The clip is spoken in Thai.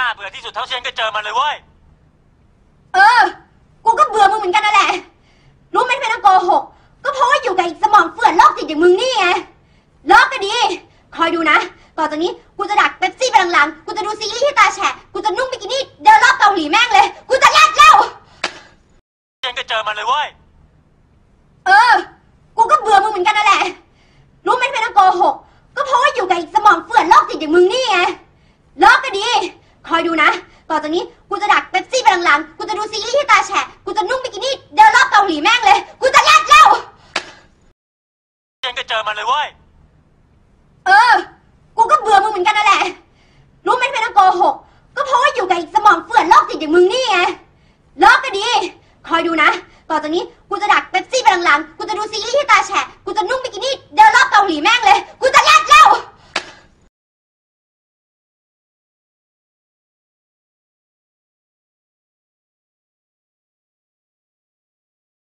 น่าเบื่อที่สุดเท่าที่ฉันเคยเจอมันเลยเว้ย เออ กูก็เบื่อมึงเหมือนกันนั่นแหละ รู้ไหมทำไมต้องโกหก ก็เพราะว่าอยู่กับไอ้สมองเฟื่อนโรคจิตอย่างมึงนี่ไงเลิกก็ดี คอยดูนะ ต่อจากนี้กูจะดักเป๊ปซี่ไปหลังๆ กูจะดูซีรีส์ที่ตาแฉะ กูจะนุ่งบิกินี่เดินรอบเกาหลีแม่งเลย กูจะแยกเล่าฉันเคยเจอมันเลยเว้ย เออ กูก็เบื่อมึงเหมือนกันนั่นแหละ รู้ไหมทำไมต้องโกหก ก็เพราะว่าอยู่กับไอ้สมองเฟื่อนโรคจิตอย่างมึงนี่ไงเลิกก็ดี คอยดูนะ ต่อจากนี้กูจะดักเป๊ปซี่ไปหลังๆกูจะดูซีรีส์ที่ตาแฉะกูจะนุ่งบิกินี่เดินรอบเกาหลีแม่งเลย กูจะแยกเล่าฉันเคยเจอมันเลยเว้ย เออ กูก็เบื่อมึงเหมือนกันนั่นแหละ รู้ไหมทำไมต้องโกหก ก็เพราะว่าอยู่กับไอ้สมองเฟื่อนโรคจิตอย่างมึงนี่ไงเลิกก็ดี คอยดูนะ ต่อจากนี้กูจะดักเป๊ปซี่ไปหลังๆกูจะดูซีรีส์ที่ตาแฉะกูจะนุ่งบิกินี่เดินรอบเกาหลีแม่งเลยกู